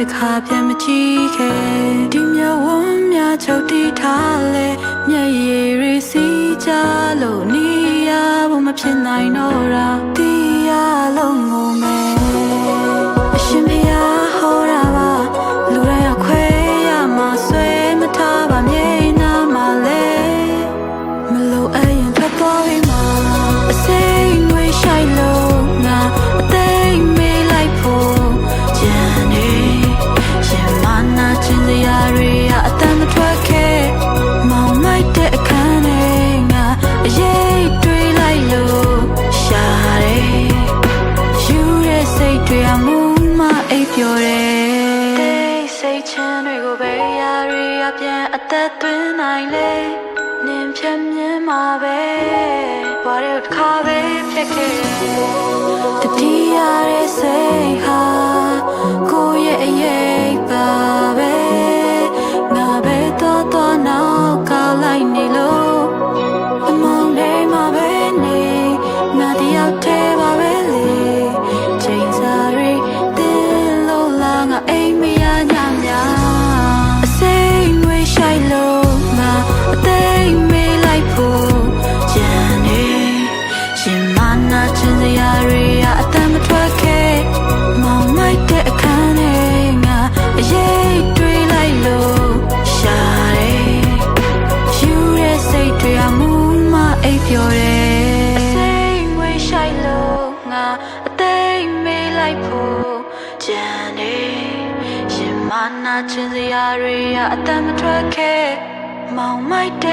တခါပြန်မကြည့်ခဲ့ဒီမြဝန်းများချုပ်တီးထားလဲမျက်ရည်ရစီကြလို့နေရဖို့မဖြစ်နိုင်တော့တာတီးရလုံးငုံမယ်အရှင်မရဟောတာ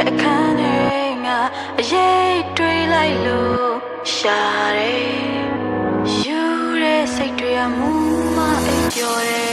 တဲ့အခန်းတွေငါအရေးတွေးလိုက်လို့ရှာတယ်ယူတဲ့စိတ်တွေအမှုမအိပ်ပျော်တယ်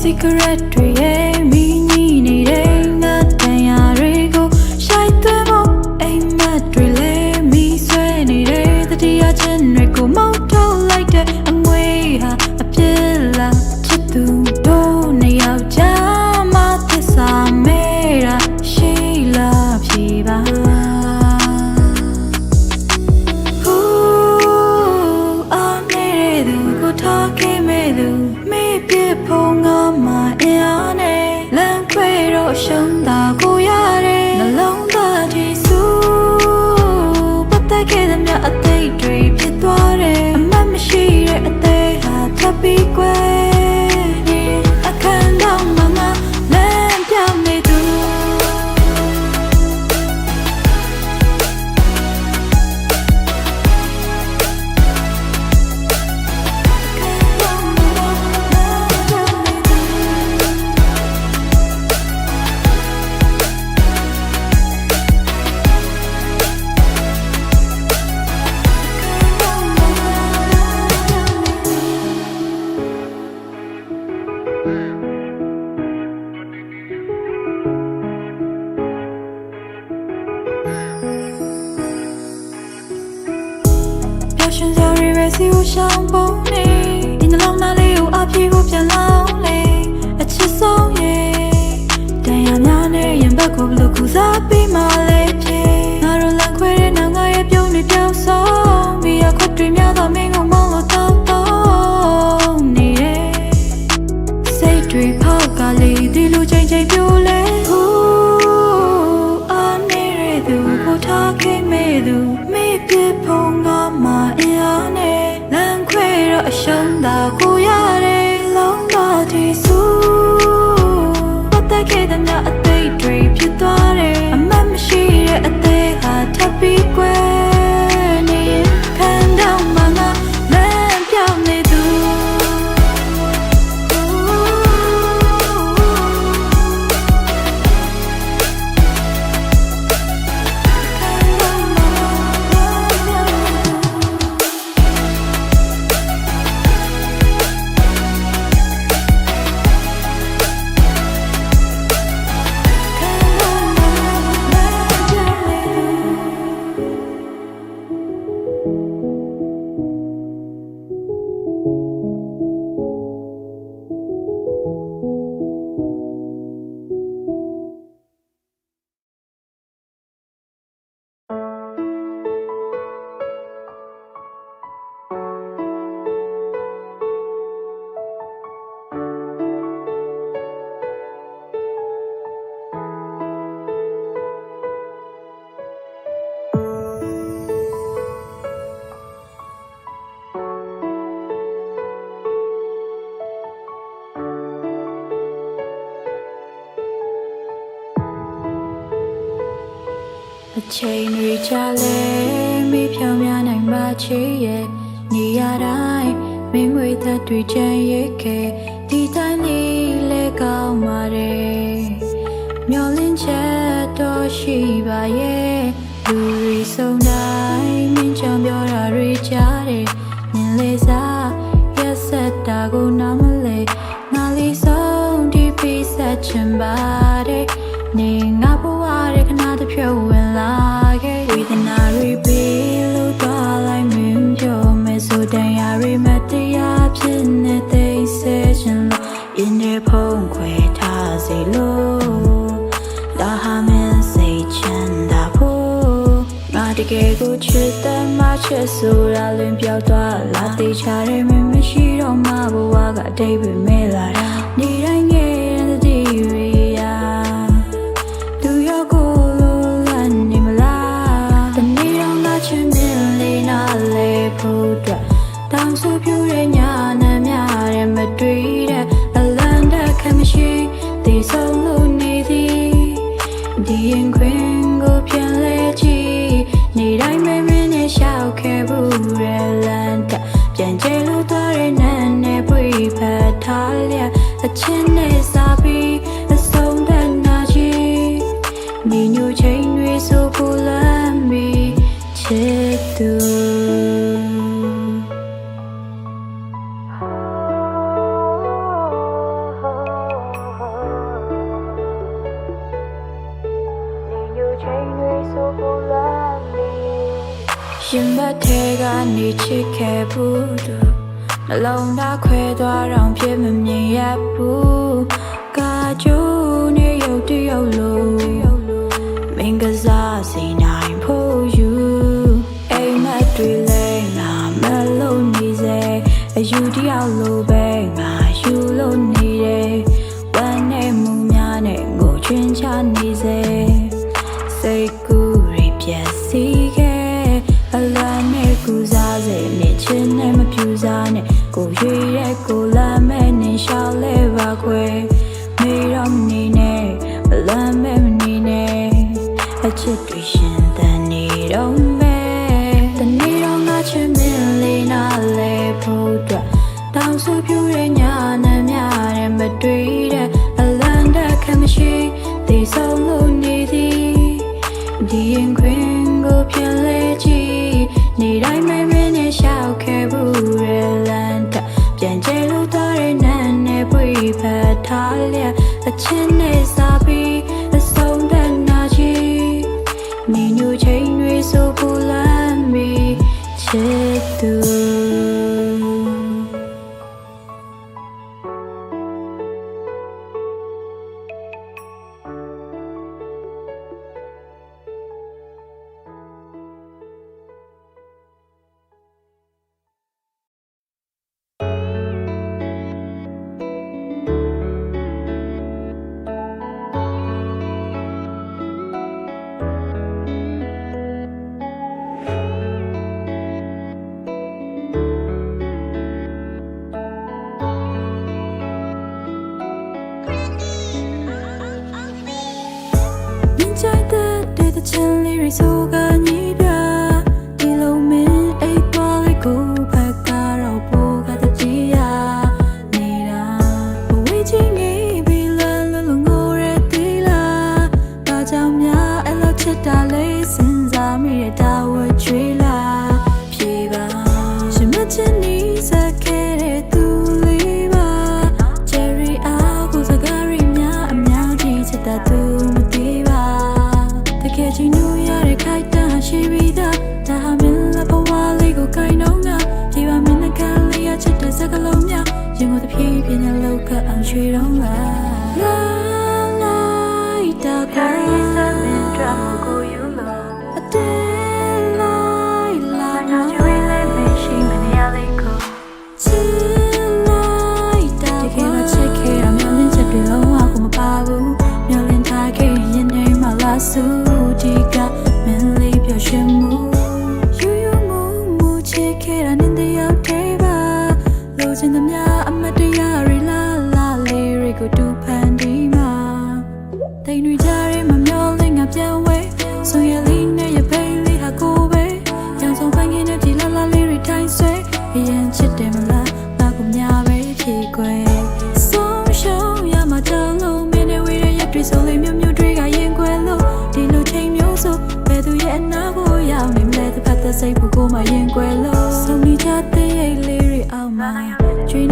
Cigarette, yeah. ရှင်စရီရစီကိုရှောင်ပုံနေဒီနှလုံးသားလေးကိုအပြည့်ကိုပြန်လောင်းလေအချစ်ဆုံးရေတန်ရများနဲ့ရင်ဘက်ကိုဘလို့ကူစားပြီးမှလေးပြေငါတို့လန်ခွဲတဲ့နောင်ငါရဲ့ပြုံးတွေပြောင်းစောမိရခွတ်တွေများတော့မင်းကိုမောင်းလို့တော့တော့နေစိတ်တွေဖောက်ကလေးဒီလိုချိန်ချိန်ပြ အချိန်တွေကြာလဲမေးဖြောင်းများနိုင်ပါချေရဲ့နေရာတိုင်းမင်းငွေသက်တွေချမ်းရဲခဲ့ဒီတိုင်းလေးလဲကောင်းပါတယ်မျောလင်းချက်တော့ရှိပါရဲ့လူတွေစုံတိုင်းမင်းချောင်းပြောတာတွေကြားတယ်မြင်လေစားရက်ဆက်တာကိုနားမလဲငါလေးဆုံးဒီပိဆက်ချင်ပါတယ်နေငါဘဝရဲ့ခဏတစ်ဖြုတ် ချက်ဆိုတာလွင်ပြောက်သွားလာသေးချာတယ်မင်းမရှိတော့မှဘဝကအတိတ်ပဲမဲလာတာ 你牛牵女手不拉米，解读。 အချင်းနဲ့စားပြီးအဆုံးတန်နာကြီးနေညိုချိန်တွေဆိုပူလမ်းမီချစ်သူ လောကအောင်ရွှေတော့ငါငါလိုက်တာပါ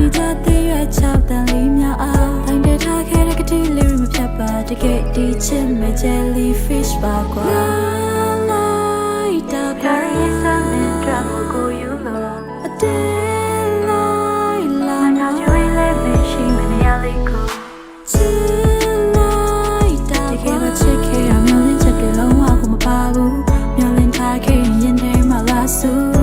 နေကြတဲ့ရွက်ချောက်တန်လေးများအားတိုင်းတဲ့ထားခဲ့တဲ့ကတိလေးတွေမဖြတ်ပါတကယ်ဒီချစ်မဲ့ jellyfish ပါကွာလာလိုက်တာကွာ Carry something drum go you low အတဲလိုက်လာ Now နာ you really miss me when I let go ချစ်လိုက်တာတကယ်မချစ်ခဲ့ရမျောလင်းချက်တွေလုံးဝကိုမပါဘူးမျောလင်းထားခဲ့ရင်ထဲမှာလာဆူ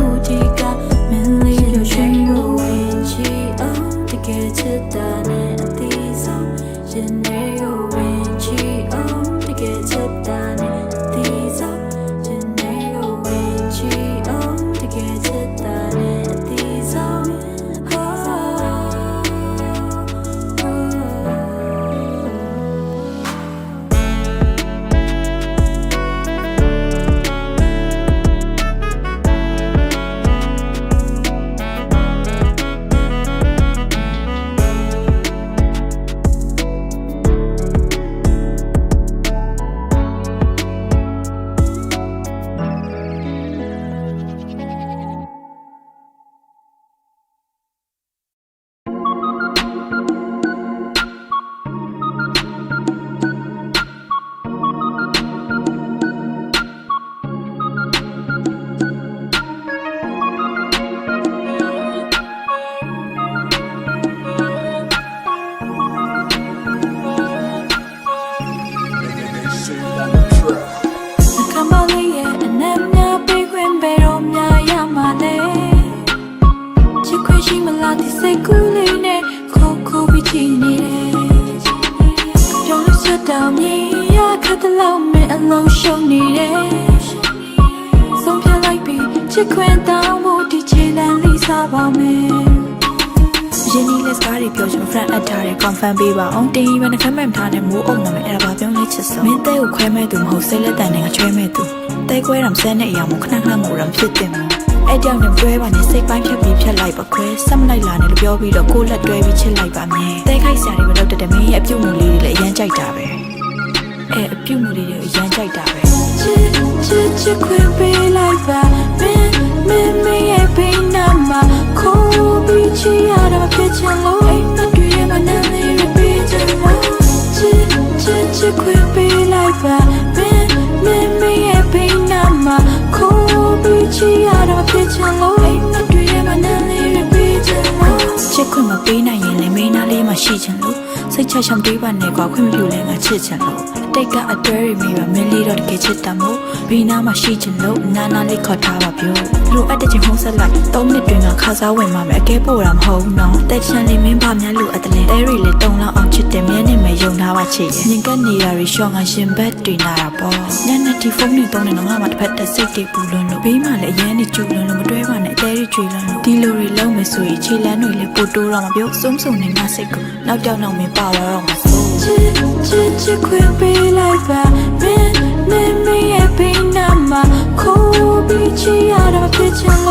friend အပ်ထားတယ် confirm ပေးပါအောင်တင်ကြီးပဲနှခမ်းမဲ့မထားနဲ့မိုးအုပ်နာမယ်အဲ့ဒါဘာပြောလဲချစ်ဆုံးမင်းတဲကိုခွဲမဲ့သူမဟုတ်စိတ်လက်တန်နဲ့ငချွဲမဲ့သူတဲခွဲတာမစဲနဲ့အရာမို့ခဏခဏမို့ရမဖြစ်တင်ဘူးအဲ့ကြောင့်နဲ့တွဲပါနဲ့စိတ်ပိုင်းဖြတ်ပြီးဖြတ်လိုက်ပါခွဲဆက်မလိုက်လာနဲ့လို့ပြောပြီးတော့ကိုယ်လက်တွဲပြီးချစ်လိုက်ပါမယ်တဲခိုက်ဆရာတွေမလုပ်တတ်တဲ့မင်းရဲ့အပြုတ်မှုလေးတွေလည်းအရန်ကြိုက်တာပဲအဲ့အပြုတ်မှုလေးတွေအရန်ကြိုက်တာပဲချစ်ချစ်ချစ်ခွင့်ပေးလိုက်ပါမင်းမင်း ချစ်ခွင့်မပေးနိုင်ရင်လည်းမင်းသားလေးမှရှိချင်လို့စိတ်ချချောင်တွေးပါနဲ့ကွာခွင့်မပြုလဲငါချစ်ချင်လို့အတိတ်ကအတွဲတွေမိပါမင်းလေးတော့တကယ်ချစ်တတ်မို့ဘီနာမှရှိချင်လို့နာနာလေးခေါ်ထားပါပြောလိုအပ်တဲ့ချင်းဟုံးဆက်လိုက်၃မိနစ်တွင်ကခါစားဝင်မှာမယ်အကဲပို့တာမဟုတ်ဘူးနော်တက်ချန်လေးမင်းပါများလို့အတလဲတဲရီလေးတုံလောက်အောင်ချစ်တယ်မြဲနေမယ်ယုံထားပါချစ်ရဲ့ညင်ကပ်နေရရီရှော့ငါရှင်ဘက်တွေနာတာပေါ့ညနေဒီဖုန်းနဲ့တုံးနေတော့ငါမှတစ်ဖက်တက်စိတ်တွေပူလွန်းလို့ ဘေးမှလည်းအရန်နေကျူလွန်းလို့မတွဲပါနဲ့တဲရီကျွေလွန်းလို့ဒီလိုတွေလုံးမယ်ဆိုရင်ခြေလန်းတွေလည်းပိုတိုးတော့မှာပြောစုံစုံနေငါစိတ်ကိုနောက်ကြောက်နောက်မင်းပါလာတော့မှာဆိုချစ်ချစ်ချစ်ခွင့်ပေးလိုက်ပါမင်းမင်းမင်းရဲ့ဘေးနားမှာခိုးပြီးချီရတာမဖြစ်ချင်လို့